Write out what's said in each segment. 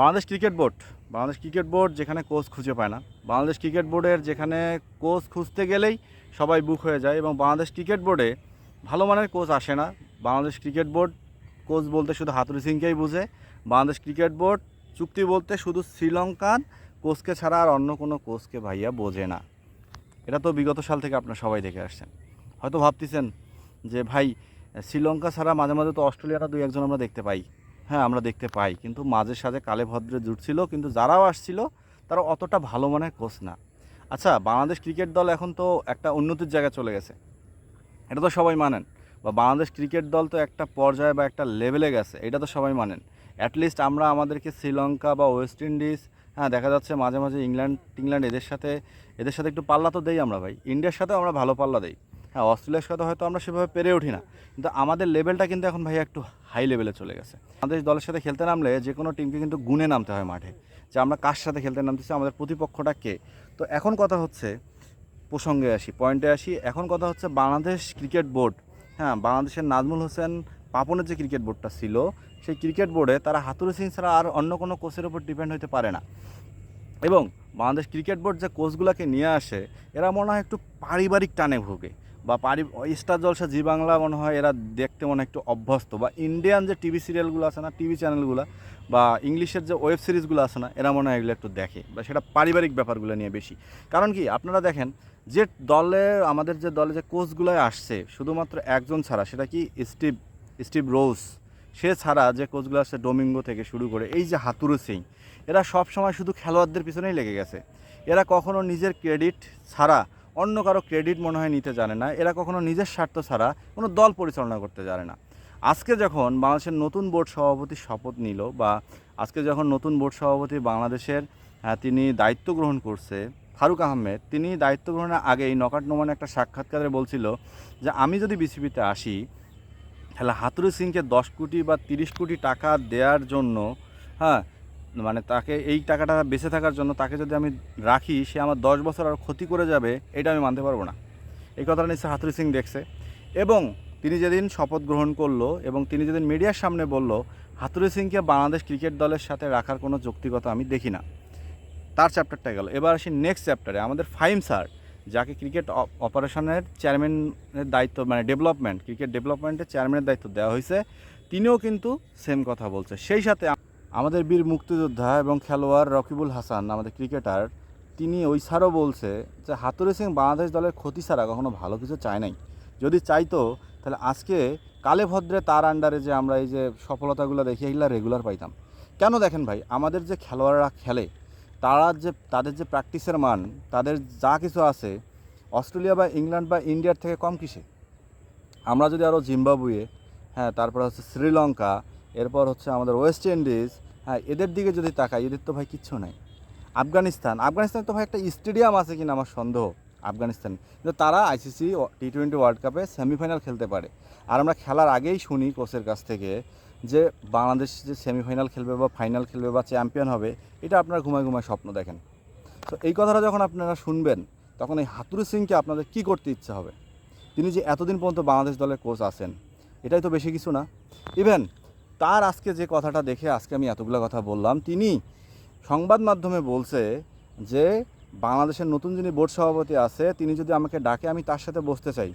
Bangladesh cricket board. Bangladesh cricket board যেখানে coach খুঁজে পায় না। বাংলাদেশ ক্রিকেট বোর্ডের যেখানে কোচ খুঁজতে গেলেই সবাই বুক হয়ে যায় এবং বাংলাদেশ ক্রিকেট বোর্ডে ভালো মানের কোচ আসে না। বাংলাদেশ ক্রিকেট বোর্ড কোচ বলতে শুধু হাতুরি সিংকেই বুঝে। বাংলাদেশ ক্রিকেট বোর্ড চুক্তি বলতে শুধু শ্রীলঙ্কান কোচকে ছাড়া আর অন্য কোনো কোচকে ভাইয়া বোঝে না। এটা তো বিগত সাল থেকে আপনারা সবাই দেখে আসছেন। হয়তো ভাবতেছেন যে ভাই, শ্রীলঙ্কা ছাড়া মাঝে মাঝে তো অস্ট্রেলিয়াটা দুই একজন আমরা দেখতে পাই। হ্যাঁ আমরা দেখতে পাই। কিন্তু মাঝে সাঝে কালে ভদ্রে জুটছিল কিন্তু যারাও আসছিল, তারা অতটা ভালো মানের কোচ না। আচ্ছা বাংলাদেশ ক্রিকেট দল এখন তো একটা উন্নতির জায়গায় চলে গেছে। এটা তো সবাই মানেন। বা বাংলাদেশ ক্রিকেট দল তো একটা পর্যায়ে বা একটা লেভেলে গেছে, এটা তো সবাই মানেন। অ্যাটলিস্ট আমরা আমাদেরকে শ্রীলঙ্কা বা ওয়েস্ট ইন্ডিজ হ্যাঁ দেখা যাচ্ছে মাঝে মাঝে ইংল্যান্ড টিংল্যান্ড এদের সাথে এদের সাথে একটু পাল্লা তো দেই আমরা ভাই। ইন্ডিয়ার সাথেও আমরা ভালো পাল্লা দেই। হ্যাঁ অস্ট্রেলিয়ার সাথে হয়তো আমরা সেভাবে পেরে উঠি না। কিন্তু আমাদের লেভেলটা কিন্তু এখন ভাই একটু হাই লেভেলে চলে গেছে। আমাদের দলের সাথে খেলতে নামলে যে কোনো টিমকে কিন্তু গুনে নামতে হয় মাঠে। যে আমরা কার সাথে খেলতে নামতেছি, আমাদের প্রতিপক্ষটা কে? তো এখন কথা হচ্ছে প্রসঙ্গে আসি পয়েন্টে আসি। এখন কথা হচ্ছে বাংলাদেশ ক্রিকেট বোর্ড হ্যাঁ বাংলাদেশের নাজমুল হোসেন পাপনের যে ক্রিকেট বোর্ডটা ছিল, সেই ক্রিকেট বোর্ডে তারা হাতুরু সিং ছাড়া আর অন্য কোনো কোচের উপর ডিপেন্ড হতে পারে না। এবং বাংলাদেশ ক্রিকেট বোর্ড যে কোচগুলোকে নিয়ে আসে, এরা মনে হয় একটু পারিবারিক টানে ভোগে। বা পারি, স্টার জলসা, জি বাংলা মনে হয় এরা দেখতে মনে একটু অভ্যস্ত। বা ইন্ডিয়ান যে টিভি সিরিয়ালগুলো আছে না, টিভি চ্যানেলগুলো বা ইংলিশের যে ওয়েব সিরিজগুলো আছে না, এরা মনে হয় এগুলো একটু দেখে। বা সেটা পারিবারিক ব্যাপারগুলো নিয়ে বেশি। কারণ কি, আপনারা দেখেন, যে দলে, আমাদের যে দলে যে কোচগুলো আসছে, শুধুমাত্র একজন ছাড়া, সেটা কি স্টিভ স্টিভ রোজ, সে ছাড়া যে কোচগুলো আসছে ডোমিঙ্গো থেকে শুরু করে, এই যে হাতুরু সিং, এরা সব সময় শুধু খেলোয়াড়দের পিছনেই লেগে গেছে। এরা কখনো নিজের ক্রেডিট ছাড়া অন্য কারও ক্রেডিট মনে হয় নিতে জানে না, এরা কখনো নিজের স্বার্থ ছাড়া কোনো দল পরিচালনা করতে জানে না। আজকে যখন বাংলাদেশের নতুন বোর্ড সভাপতি শপথ নিল বা আজকে যখন নতুন বোর্ড সভাপতি বাংলাদেশের তিনি দায়িত্ব গ্রহণ করছে, ফারুক আহমেদ, তিনি দায়িত্ব গ্রহণের আগেই নকাট নোমানে একটা সাক্ষাৎকারে বলছিল যে, আমি যদি বিসিবিতে আসি, তাহলে হাতুরু সিংকে দশ কোটি বা তিরিশ কোটি টাকা দেওয়ার জন্য হ্যাঁ মানে তাকে এই টাকাটা বেঁচে থাকার জন্য তাকে যদি আমি রাখি, সে আমার দশ বছর আর ক্ষতি করে যাবে, এটা আমি মানতে পারব না। এই কথাটা নিশ্চয় হাতুরি সিং দেখছে। এবং তিনি যেদিন শপথ গ্রহণ করল এবং তিনি যেদিন মিডিয়ার সামনে বলল হাতুরি সিংকে বাংলাদেশ ক্রিকেট দলের সাথে রাখার কোনো যৌক্তিকতা আমি দেখি না। তার চ্যাপ্টারটা গেল। এবার আসি নেক্সট চ্যাপ্টারে আমাদের ফাইম স্যার, যাকে ক্রিকেট অপারেশনের চেয়ারম্যানের দায়িত্ব মানে ডেভেলপমেন্ট ক্রিকেট ডেভেলপমেন্টের চেয়ারম্যানের দায়িত্ব দেওয়া হয়েছে, তিনিও কিন্তু সেম কথা বলছে। সেই সাথে আমাদের বীর মুক্তিযোদ্ধা এবং খেলোয়াড় রকিবুল হাসান, আমাদের ক্রিকেটার, তিনি ওই স্যারও বলছে যে হাতুরে সিং বাংলাদেশ দলের ক্ষতি ছাড়া কখনো ভালো কিছু চায় নাই। যদি চাইতো, তাহলে আজকে কালে ভদ্রে তার আন্ডারে যে আমরা এই যে সফলতাগুলো দেখি, এগুলো রেগুলার পাইতাম। কেন দেখেন ভাই, আমাদের যে খেলোয়াড়রা খেলে, তারা যে, তাদের যে প্র্যাকটিসের মান, তাদের যা কিছু আছে, অস্ট্রেলিয়া বা ইংল্যান্ড বা ইন্ডিয়ার থেকে কম কিসে? আমরা যদি আরও জিম্বাবুয়ে হ্যাঁ তারপর হচ্ছে শ্রীলঙ্কা এরপর হচ্ছে আমাদের ওয়েস্ট ইন্ডিজ হ্যাঁ এদের দিকে যদি তাকাই, এদের তো ভাই কিচ্ছু নাই। আফগানিস্তান আফগানিস্তান তো ভাই একটা স্টেডিয়াম আছে কিনা আমার সন্দেহ, আফগানিস্তান। কিন্তু তারা আইসিসি টি টোয়েন্টি ওয়ার্ল্ড কাপে সেমিফাইনাল খেলতে পারে। আর আমরা খেলার আগেই শুনি কোচের কাছ থেকে যে বাংলাদেশ যে সেমিফাইনাল খেলবে বা ফাইনাল খেলবে বা চ্যাম্পিয়ন হবে, এটা আপনারা ঘুমায় ঘুমায় স্বপ্ন দেখেন। তো এই কথাটা যখন আপনারা শুনবেন, তখন এই হাতুরু সিংকে আপনাদের কী করতে ইচ্ছে হবে? তিনি যে এতদিন পর্যন্ত বাংলাদেশ দলের কোচ আছেন, এটাই তো বেশি কিছু না। ইভেন তার আজকে যে কথাটা দেখে আজকে আমি এতগুলো কথা বললাম, তিনি সংবাদ মাধ্যমে বলছে যে বাংলাদেশের নতুন যিনি বোর্ড সভাপতি আছে, তিনি যদি আমাকে ডাকে, আমি তার সাথে বসতে চাই।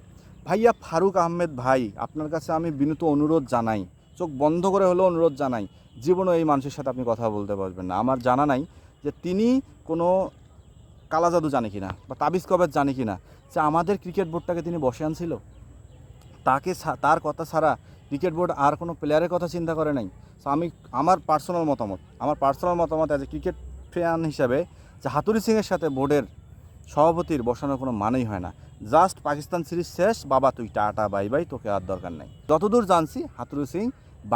ভাইয়া ফারুক আহমেদ ভাই, আপনার কাছে আমি বিনীত অনুরোধ জানাই। চোখ বন্ধ করে হলেও অনুরোধ জানাই। জীবনও এই মানুষের সাথে আপনি কথা বলতে পারবেন না। আমার জানা নাই যে তিনি কোনো কালা জাদু জানে কিনা বা তাবিজ কবের জানে কিনা। যে আমাদের ক্রিকেট বোর্ডটাকে তিনি বসে আনছিল? তাকে তার কথা ছাড়া ক্রিকেট বোর্ড আর কোনো প্লেয়ারের কথা চিন্তা করে নাই। সো আমি, আমার পার্সোনাল মতামত, আমার পার্সোনাল মতামত অ্যাজ এ ক্রিকেট ফ্যান হিসাবে যে হাতুরি সিংয়ের সাথে বোর্ডের সভাপতির বসানোর কোনো মানেই হয় না। জাস্ট পাকিস্তান সিরিজ শেষ, বাবা তুই টাটা বাই বাই তোকে আর দরকার নাই। যতদূর জানছি হাতুরু সিং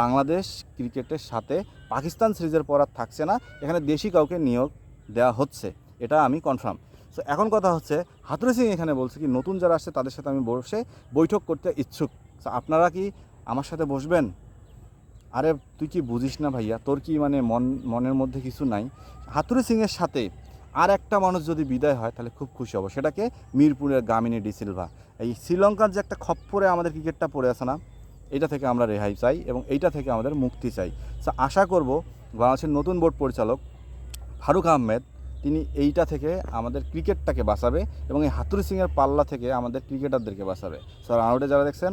বাংলাদেশ ক্রিকেটের সাথে পাকিস্তান সিরিজের পর আর থাকছে না, এখানে দেশি কাউকে নিয়োগ দেওয়া হচ্ছে, এটা আমি কনফার্ম সো এখন কথা হচ্ছে হাতুরু সিং এখানে বলছে কি, নতুন যারা আসছে তাদের সাথে আমি বসে বৈঠক করতে ইচ্ছুক। আপনারা কি আমার সাথে বসবেন? আরে, তুই কি বুঝিস না ভাইয়া? তোর কি মানে মন, মনের মধ্যে কিছু নাই? হাতুরু সিংয়ের সাথে আর একটা মানুষ যদি বিদায় হয়, তাহলে খুব খুশি হব। সেটাকে মিরপুরের গামিনী ডিসিলভা এই শ্রীলঙ্কার যে একটা খপ্পরে আমাদের ক্রিকেটটা পড়ে আছে না, এটা থেকে আমরা রেহাই চাই এবং এইটা থেকে আমাদের মুক্তি চাই। সো আশা করব বাংলাদেশের নতুন বোর্ড পরিচালক ফারুক আহমেদ, তিনি এইটা থেকে আমাদের ক্রিকেটটাকে বাঁচাবে এবং এই হাতুরি সিংয়ের পাল্লা থেকে আমাদের ক্রিকেটারদেরকে বাঁচাবে। স্যার আউটে যারা দেখছেন